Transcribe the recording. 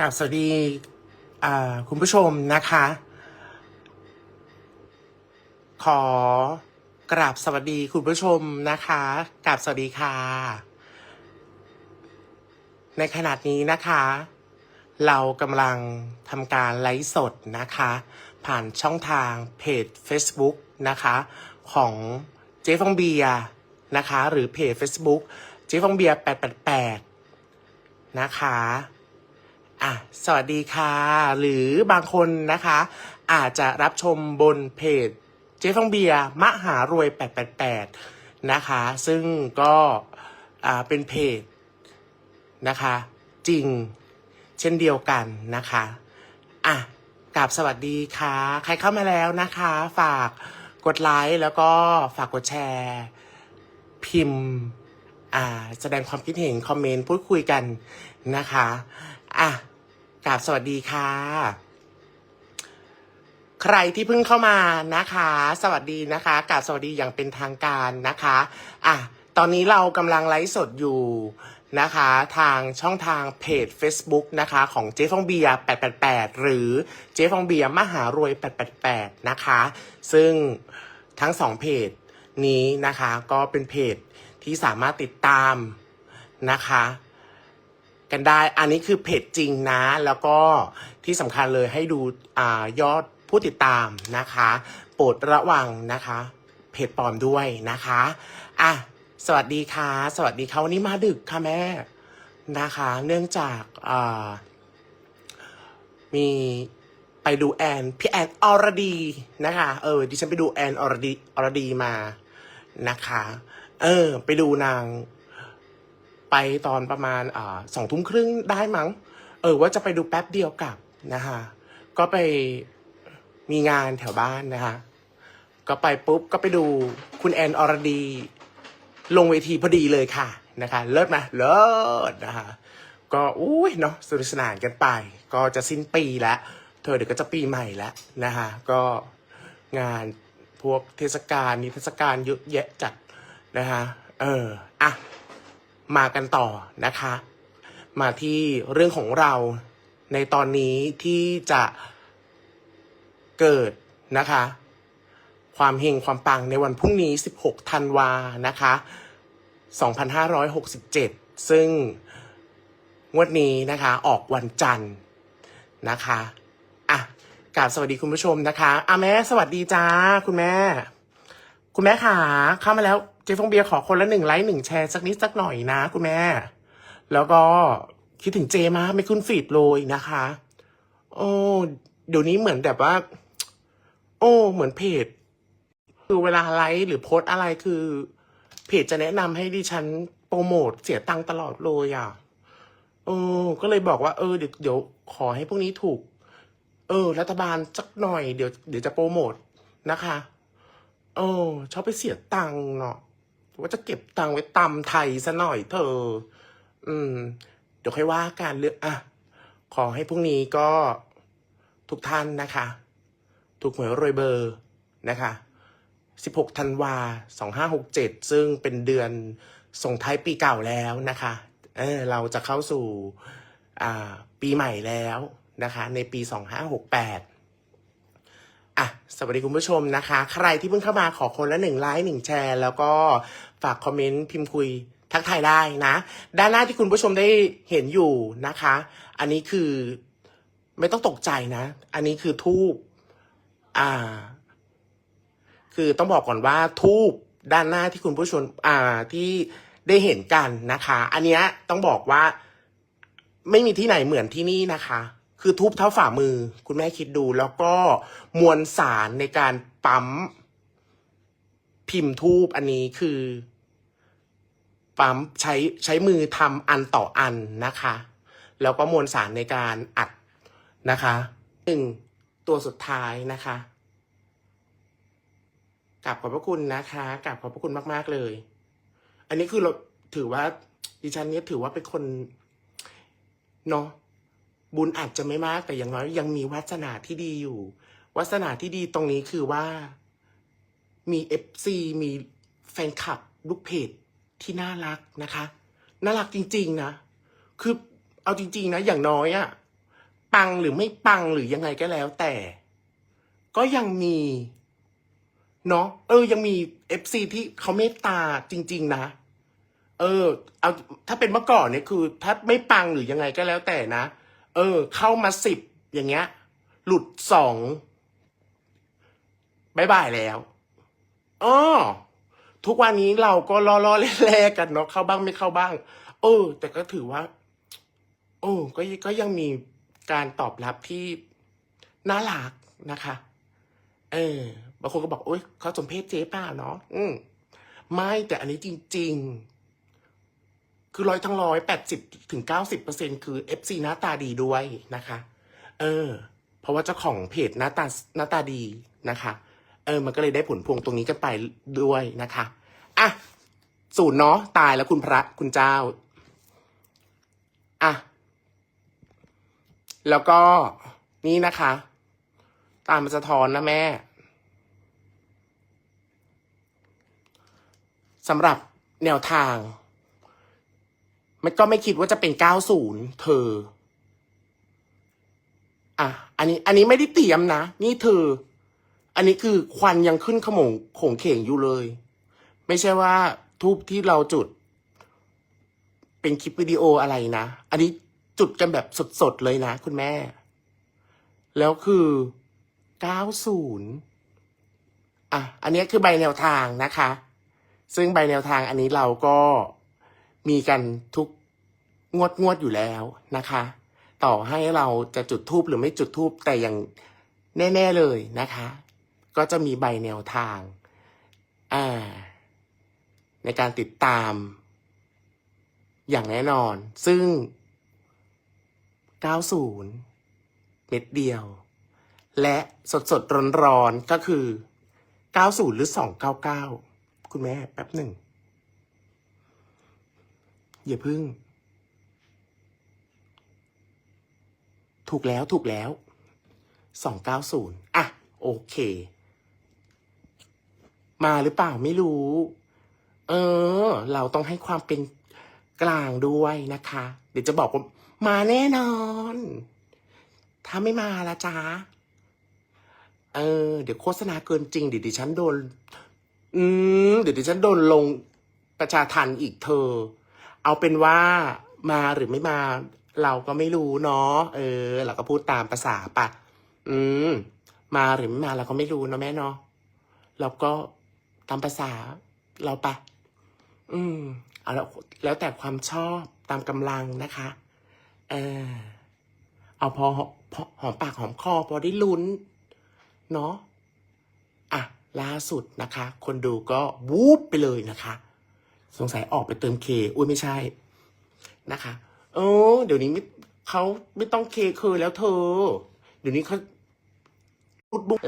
กับสวัสดีคุณผู้ชมนะคะ ขอกราบสวัสดีคุณผู้ชมนะคะกราบสวัสดีค่ะ ในขณะนี้นะคะ เรากำลังทำการไลฟ์สดนะคะ ผ่านช่องทางเพจ Facebook นะคะ ของเจ๊ฟองเบียนะคะ หรือเพจ Facebook เจ๊ฟองเบียร์888 นะคะ อะสวัสดีค่ะ หรือบางคนนะคะ อาจจะรับชมบนเพจเจ๊ฟองเบียร์มหารวย 888 นะคะ ซึ่งก็อ่าเป็นเพจนะคะ จริงเช่นเดียวกันนะคะอะกราบสวัสดีค่ะ ใครเข้ามาแล้วนะคะ ฝากกดไลค์แล้วก็ฝากกดแชร์ พิมพ์อ่าแสดงความคิดเห็น คอมเมนต์ พูดคุยกันนะคะ อะ ราบสวัสดีค่ะ ใครที่เพิ่งเข้ามานะคะ สวัสดีนะคะกราบสวัสดีอย่างเป็นทางการนะคะอะตอนนี้เรากำลังไลฟ์สดอยู่นะคะทางช่องทางเพจ Facebook นะคะของเจ๊ฟองเบียร์888 หรือเจ๊ฟองเบียร์มหารวย 888 นะคะ ซึ่งทั้งสองเพจนี้นะคะก็เป็นเพจที่สามารถติดตามนะคะ กันได้ อันนี้คือเพจจริงนะ แล้วก็ที่สำคัญเลยให้ดูอยอดผู้ติดตามนะคะ โปรดระวังนะคะ เพจปลอมด้วยนะคะอะสวัสดีค่ะ สวัสดีค่ะวันนี้มาดึกค่ะแม่นะคะ เนื่องจากมีไปดูแอนพี่แอนอรดีนะคะเออดิฉันไปดูแอนอรดีอรดีมานะคะ เออ ไปดูนาง ไปตอนประมาณอสองทุ่มครึ่งได้มั้ง เออว่าจะไปดูแป๊บเดียวกลับนะคะก็ไปมีงานแถวบ้านนะคะก็ไปปุ๊บก็ไปดูคุณแอนอรดี ลงเวทีพอดีเลยค่ะนะคะ เลิศไหมเลิศนะคะก็อุ้ยเนาะสนุกสนานกันไป ก็จะสิ้นปีแล้ว เธอเดี๋ยวก็จะปีใหม่แล้วนะคะก็งานพวกเทศกาลนิทรรศการเยอะแยะจัดนะคะเอออะ มากันต่อนะคะ มาที่เรื่องของเราในตอนนี้ที่จะเกิดนะคะ ความเฮงความปังในวันพรุ่งนี้ 16 ธันวานะคะ 2567 ซึ่งงวดนี้นะคะออกวันจันทร์นะคะอะกราบสวัสดีคุณผู้ชมนะคะอะแม่สวัสดีจ้าคุณแม่ คุณแม่ขาเข้ามาแล้ว เจฟองเบียร์ขอคนละหนึ่งไลค์หนึ่งแชร์สักนิดสักหน่อยนะคุณแม่ แล้วก็คิดถึงเจมากไม่ขึ้นฟีดเลยนะคะ โอ้เดี๋ยวนี้เหมือนแบบว่า โอ้ เหมือนเพจ คือเวลาไลฟ์หรือโพสอะไรคือ เพจจะแนะนำให้ดิฉันโปรโมทเสียตังค์ตลอดเลยอะเออ ก็เลยบอกว่าเออเดี๋ยวเดี๋ยวขอให้พวกนี้ถูก เออ รัฐบาลสักหน่อยเดี๋ยวเดี๋ยวจะโปรโมทนะคะ เออชอบไปเสียตังค์เนาะ ว่าจะเก็บตังไว้ตำไทยซะหน่อยเธอ อืม เดี๋ยวค่อยว่าการเลือกอะ ขอให้พรุ่งนี้ก็ทุกท่านนะคะ ถูกหวยรวยเบอร์นะคะ 16ธันวา2567 ซึ่งเป็นเดือนส่งท้ายปีเก่าแล้วนะคะ เออ เราจะเข้าสู่ อ่า ปีใหม่แล้วนะคะ ในปี 2568 อะสวัสดีคุณผู้ชมนะคะ ใครที่เพิ่งเข้ามาขอคนละหนึ่งไลค์หนึ่งแชร์ แล้วก็ฝากคอมเมนต์พิมพ์คุยทักทายได้นะ ด้านหน้าที่คุณผู้ชมได้เห็นอยู่นะคะ อันนี้คือไม่ต้องตกใจนะ อันนี้คือทูบอ่า คือต้องบอกก่อนว่าทูบด้านหน้าที่คุณผู้ชมอ่าที่ได้เห็นกันนะคะ อันเนี้ยต้องบอกว่าไม่มีที่ไหนเหมือนที่นี่นะคะ คือทูบเท่าฝ่ามือ คุณแม่คิดดูแล้วก็มวลสารในการปั๊ม พิมพ์ทูบอันนี้คือ ปั๊มใช้ใช้มือทำอันต่ออันนะคะ แล้วก็มวลสารในการอัดนะคะหนึ่งตัวสุดท้ายนะคะกราบขอบพระคุณนะคะกราบขอบพระคุณมาก ๆ เลย อันนี้คือเราถือว่าดิฉันเนี่ยถือว่าเป็นคนเนาะ บุญอาจจะไม่มากแต่อย่างน้อยยังมีวาสนาที่ดีอยู่ วาสนาที่ดีตรงนี้คือว่า มีเอฟซีมีแฟนคลับลูกเพจที่น่ารักนะคะ น่ารักจริง ๆ นะ คือเอาจริง ๆ นะ อย่างน้อยอะปังหรือไม่ปังหรือยังไงก็แล้ว แต่ ก็ยังมีเนาะเออ ยังมีเอฟซีที่เขาเมตตาจริง ๆ นะเออ เอาถ้าเป็นเมื่อก่อนเนี่ยคือ ถ้าไม่ปังหรือยังไงก็แล้วแต่นะ เออ เข้ามาสิบอย่างเงี้ย หลุดสองบายบายแล้วอ๋อทุกวันนี้เราก็ล้อล้อๆแล่ๆกันเนาะเข้าบ้างไม่เข้าบ้าง เออ แต่ก็ถือว่า โอ้ก็ก็ยังมีการตอบรับที่น่ารักนะคะ เออบางคนก็บอกโอ๊ยเขาสมเพศเจ๊เปล่าเนาะอืมไม่แต่อันนี้จริง ๆ คือร้อยทั้งร้อยแปดสิบถึงเก้าสิบเปอร์เซ็นคือเอฟซีหน้าตาดีด้วยนะคะ เออ เพราะว่าเจ้าของเพจหน้าตาหน้าตาดีนะคะ เออ มันก็เลยได้ผลพวงตรงนี้กันไปด้วยนะคะอะศูนย์เนาะตายแล้วคุณพระคุณเจ้าอะแล้วก็นี่นะคะ ตามมาสะท้อนนะแม่สำหรับแนวทาง มันก็ไม่คิดว่าจะเป็น90เธอ อะ อันนี้ อันนี้ไม่ได้เตรียมนะ นี่เธอ อันนี้คือควันยังขึ้นขมงขงเข่งอยู่เลย ไม่ใช่ว่าทูบที่เราจุด เป็นคลิปวิดีโออะไรนะ อันนี้จุดกันแบบสดๆเลยนะ คุณแม่ แล้วคือ90อะ อันนี้คือใบแนวทางนะคะ ซึ่งใบแนวทางอันนี้เราก็ มีกันทุกงวดงวดอยู่แล้วนะคะ ต่อให้เราจะจุดทูบหรือไม่จุดทูบแต่อย่างแน่ ๆเลยนะคะ ก็จะมีใบแนวทางอ่าในการติดตาม อย่างแน่นอน ซึ่ง 90 เม็ดเดียว และสดสดร้อนร้อนๆก็คือ 90 หรือ 299 คุณแม่แป๊บหนึ่ง อย่าพึ่ง ถูกแล้วถูกแล้ว290อะ โอเค มาหรือเปล่าไม่รู้ เออ เราต้องให้ความเป็นกลางด้วยนะคะ เดี๋ยวจะบอกว่ามาแน่นอน ถ้าไม่มาละจ้าเออ เดี๋ยวโฆษณาเกินจริงเดี๋ยวดิฉันโดน อืม เดี๋ยวดิฉันโดนลงประชาทันอีกเธอ เอาเป็นว่ามาหรือไม่มา เราก็ไม่รู้เนาะเออ เราก็พูดตามภาษาปะ อืม มาหรือไม่มาเราก็ไม่รู้เนาะแม่เนาะเราก็ตามภาษาเราปะ อืม เอาแล้วแล้วแต่ความชอบตามกำลังนะคะ เออเอาพอพอหอมปากหอมคอพอได้ลุ้น เนาะอะล่าสุดนะคะ คนดูก็วูบไปเลยนะคะ สงสัยออกไปเติมเคอุ้ยไม่ใช่นะคะเออเดี๋ยวนี้ไม่เขาไม่ต้องเคเคยแล้วเธอ เดี๋ยวนี้เขาพูดบุก